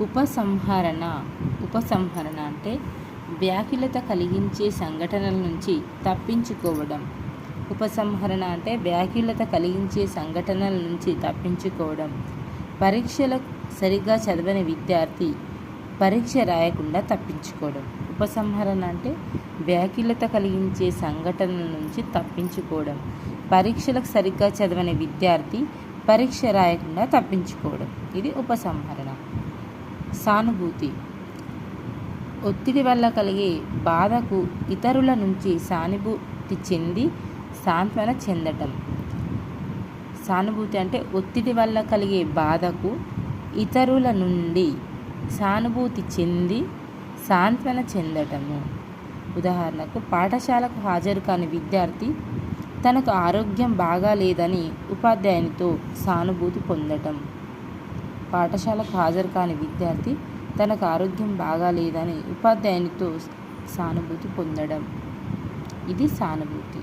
ఉపసంహరణ. ఉపసంహరణ అంటే వ్యాకులత కలిగించే సంఘటనల నుంచి తప్పించుకోవడం. ఉపసంహరణ అంటే వ్యాకులత కలిగించే సంఘటనల నుంచి తప్పించుకోవడం. పరీక్షలు సరిగ్గా చదవని విద్యార్థి పరీక్ష రాయకుండా తప్పించుకోవడం. ఉపసంహరణ అంటే వ్యాకులత కలిగించే సంఘటనల నుంచి తప్పించుకోవడం. పరీక్షలకు సరిగ్గా చదవని విద్యార్థి పరీక్ష రాయకుండా తప్పించుకోవడం. ఇది ఉపసంహరణ. సానుభూతి. ఒత్తిడి వల్ల కలిగే బాధకు ఇతరుల నుంచి సానుభూతి చెంది సాంత్వన చెందటం. సానుభూతి అంటే ఒత్తిడి వల్ల కలిగే బాధకు ఇతరుల నుండి సానుభూతి చెంది సాంత్వన చెందటము. ఉదాహరణకు పాఠశాలకు హాజరు కాని విద్యార్థి తనకు ఆరోగ్యం బాగాలేదని ఉపాధ్యాయునితో సానుభూతి పొందటం. పాఠశాలకు హాజరు కాని విద్యార్థి తనకు ఆరోగ్యం బాగాలేదని ఉపాధ్యాయునితో సానుభూతి పొందడం. ఇది సానుభూతి.